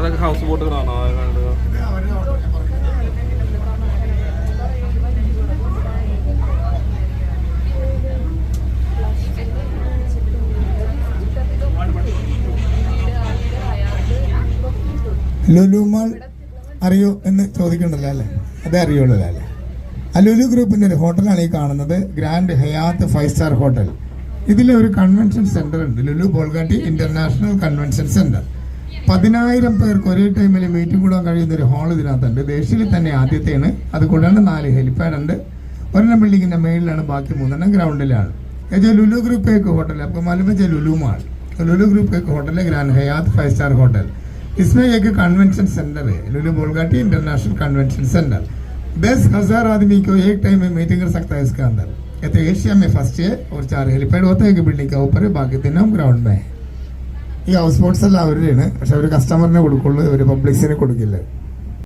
അതൊക്കെ ഹൗസ് ബോട്ടുകളാണോ? ലുലുമാൾ അറിയോ എന്ന് ചോദിക്കണ്ടല്ലോ അല്ലേ? അതേ അറിയുള്ളൂ അല്ലേ? ആ ലുലു ഗ്രൂപ്പിന്റെ ഒരു ഹോട്ടലാണ് ഈ കാണുന്നത്. Grand Hyatt five star hotel. ഇതിലൊരു കൺവെൻഷൻ സെന്റർ ഉണ്ട്. Lulu Bolgatty international convention centre പതിനായിരം പേർക്ക് ഒരേ ടൈമിൽ മീറ്റിംഗ് കൂടാൻ കഴിയുന്ന ഒരു ഹാൾ ഇതിനകത്തുണ്ട് ദേശീയയിൽ തന്നെ ആദ്യത്തെയാണ് അതുകൂടാണ്ട് നാല് ഹെലിപ്പാഡ് ഉണ്ട് ഒരെണ്ണം ബിൽഡിങ്ങിന്റെ മേളിലാണ് ബാക്കി മൂന്നെണ്ണം ഗ്രൗണ്ടിലാണ് ഇത് ലുലു ഗ്രൂപ്പ് एक होटल है आपको मालूम है जो लुलू मॉल तो लुलु ग्रुप एक होटल है Grand Hyatt five star hotel इसमें एक कन्वेंशन सेंटर है Lulu Bolgatty international convention centre दस हजार आदमी को एक टाइम में मीटिंग कर सकता है इसके अंदर ये तो एशिया में फर्स्ट है और चार हेलीपैड होता है एक बिल्डिंग का ऊपर है बाकी तीनों ग्राउंड में है ഈ ഹൗസ് ബോട്ട്സ് എല്ലാം അവരുടെയാണ്. പക്ഷെ അവർ കസ്റ്റമറിനെ കൊടുക്കുള്ളൂ ഇവർ പബ്ലിക്സിനെ കൊടുക്കില്ല.